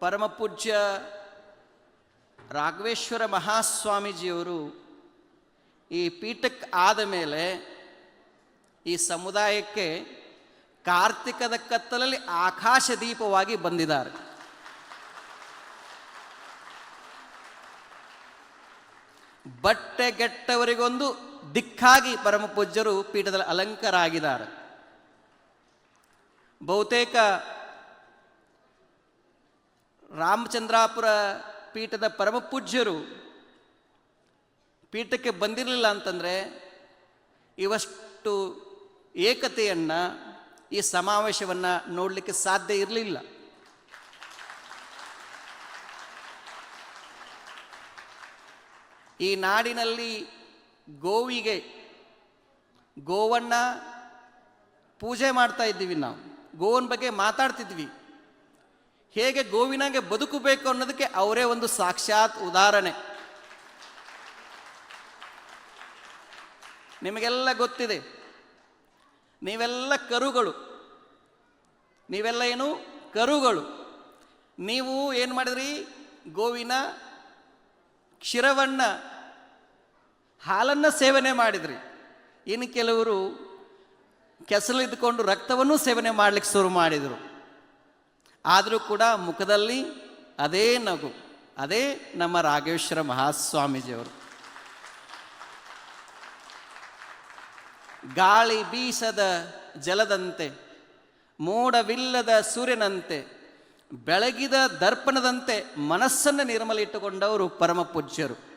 ಪರಮಪೂಜ್ಯ ರಾಘವೇಶ್ವರ ಮಹಾಸ್ವಾಮೀಜಿಯವರು ಈ ಪೀಠಕ್ಕೆ ಆದ ಮೇಲೆ ಈ ಸಮುದಾಯಕ್ಕೆ ಕಾರ್ತಿಕದ ಕತ್ತಲಲ್ಲಿ ಆಕಾಶ ದೀಪವಾಗಿ ಬಂದಿದ್ದಾರೆ. ಬಟ್ಟೆಗೆಟ್ಟವರಿಗೊಂದು ದಿಕ್ಕಾಗಿ ಪರಮಪೂಜ್ಯರು ಪೀಠದಲ್ಲಿ ಅಲಂಕಾರ ಆಗಿದ್ದಾರೆ ಬಹುತೇಕ ರಾಮಚಂದ್ರಾಪುರ ಪೀಠದ ಪರಮಪೂಜ್ಯರು ಪೀಠಕ್ಕೆ ಬಂದಿರಲಿಲ್ಲ ಅಂತಂದರೆ ಇವಷ್ಟು ಏಕತೆಯನ್ನು ಈ ಸಮಾವೇಶವನ್ನು ನೋಡಲಿಕ್ಕೆ ಸಾಧ್ಯ ಇರಲಿಲ್ಲ. ಈ ನಾಡಿನಲ್ಲಿ ಗೋವಿಗೆ, ಗೋವನ್ನ ಪೂಜೆ ಮಾಡ್ತಾ ಇದ್ದೀವಿ ನಾವು. ಗೋವನ ಬಗ್ಗೆ ಮಾತಾಡ್ತಿದ್ವಿ. ಹೇಗೆ ಗೋವಿನಾಗೆ ಬದುಕಬೇಕು ಅನ್ನೋದಕ್ಕೆ ಅವರೇ ಒಂದು ಸಾಕ್ಷಾತ್ ಉದಾಹರಣೆ. ನಿಮಗೆಲ್ಲ ಗೊತ್ತಿದೆ. ನೀವೆಲ್ಲ ಕರುಗಳು. ನೀವೆಲ್ಲ ಏನು? ಕರುಗಳು. ನೀವು ಏನು ಮಾಡಿದ್ರಿ? ಗೋವಿನ ಕ್ಷೀರವನ್ನು, ಹಾಲನ್ನು ಸೇವನೆ ಮಾಡಿದ್ರಿ. ಇನ್ನು ಕೆಲವರು ಕೆಸಲಿದ್ದುಕೊಂಡು ರಕ್ತವನ್ನು ಸೇವನೆ ಮಾಡಲಿಕ್ಕೆ ಶುರು ಮಾಡಿದರು. ಆದರೂ ಕೂಡ ಮುಖದಲ್ಲಿ ಅದೇ ನಗು, ಅದೇ ನಮ್ಮ ರಾಘವೇಶ್ವರ ಮಹಾಸ್ವಾಮೀಜಿಯವರು. ಗಾಳಿ ಬೀಸದ ಜಲದಂತೆ, ಮೋಡವಿಲ್ಲದ ಸೂರ್ಯನಂತೆ, ಬೆಳಗಿದ ದರ್ಪಣದಂತೆ ಮನಸ್ಸನ್ನು ನಿರ್ಮಲ ಇಟ್ಟುಕೊಂಡವರು ಪರಮ ಪೂಜ್ಯರು